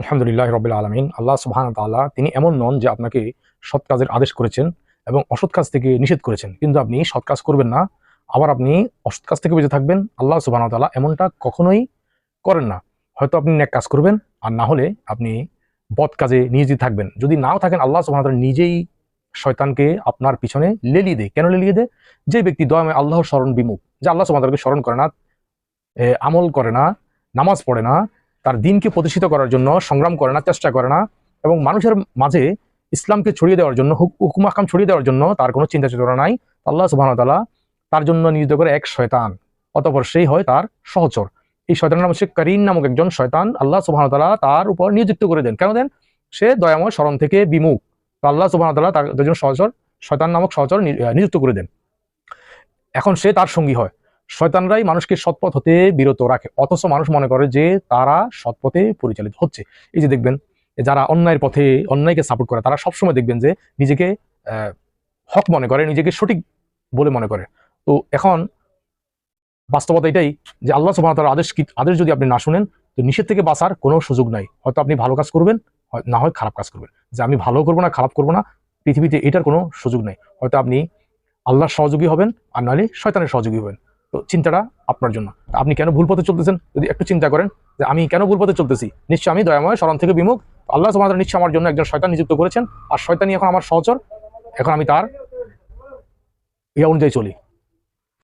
আলহামদুলিল্লাহ রবিল আলমিন, আল্লাহ সুবহান তাআলা তিনি এমন নন যে আপনাকে সৎ কাজের আদেশ করেছেন এবং অসৎ কাজ থেকে নিষেধ করেছেন। কিন্তু আপনি সৎ কাজ করবেন না, আবার আপনি অসৎ কাজ থেকে বেঁচে থাকবেন। আল্লাহ সুবহান তাআলা এমনটা কখনোই করেন না। হয়তো আপনি ন্যাক কাজ করবেন, আর না হলে আপনি বদ কাজে নিয়োজিত থাকবেন। যদি নাও থাকেন, আল্লাহ সুবহান তাআলা নিজেই শয়তানকে আপনার পিছনে লেলিয়ে দেয়। কেন লেলিয়ে দেয়? যে ব্যক্তি দয়াময় আল্লাহর স্মরণ বিমুখ, যে আল্লাহ সুবহান তাআলাকে স্মরণ করে না আমল করে না, নামাজ পড়ে না তার দিনকে প্রতিষ্ঠিত করার জন্য, সংগ্রাম করে না, চেষ্টা করে না, এবং মানুষের মাঝে ইসলামকে ছড়িয়ে দেওয়ার জন্য, হুক- হুকুম আকাম ছড়িয়ে দেওয়ার জন্য তার কোনো চিন্তা চেতনা নাই। আল্লাহ সুবাহ তাআলা তার জন্য নিয়োজিত করে এক শয়তান, অতপর সেই হয় তার সহচর। এই শয়তানের নাম হচ্ছে করিন নামক একজন শয়তান। আল্লাহ সুবাহ তাআলা তার উপর নিযুক্ত করে দেন। কেন দেন? সে দয়াময় স্মরণ থেকে বিমুখ। তো আল্লাহ সুবাহ তাআলা তার দুজন সহচর, শয়তান নামক সহচর নিযুক্ত করে দেন। এখন সে তার সঙ্গী হয়। শয়তানরাই মানুষকে সৎপথ হতে বিরত রাখে। অথচ মানুষ মনে করে যে তারা সৎপথে পরিচালিত হচ্ছে। এই যে দেখবেন যারা অন্যায়ের পথে, অন্যায়কে সাপোর্ট করে, তারা সবসময় দেখবেন যে নিজেকে হক মনে করে, নিজেকে সঠিক বলে মনে করে। তো এখন বাস্তবতা এটাই যে আল্লাহ সুবাহ তার আদেশ কি- আদেশ যদি আপনি না শুনেন, তো নিষেধ থেকে বাঁচার কোনো সুযোগ নাই। হয়তো আপনি ভালো কাজ করবেন না হয় খারাপ কাজ করবেন। যে আমি ভালো করব না, খারাপ করব না, পৃথিবীতে এটার কোনো সুযোগ নেই। হয়তো আপনি আল্লাহর সহযোগী হবেন, আর নাহলে শয়তানের সহযোগী হবেন। তো চিন্তাটা আপনার জন্য। আপনি কেন ভুল পথে চলতেছেন? যদি একটু চিন্তা করেন যে আমি কেন ভুল পথে চলতেছি? নিশ্চয় আমি দয়াময়, স্মরণ থেকে বিমুখ। আল্লাহ সুবহানাহু নিশ্চয় আমার জন্য একজন শয়তান নিযুক্ত করেছেন। আর শয়তানি এখন আমার সহচর। এখন আমি তার ইয়া অনুযায়ী চলি।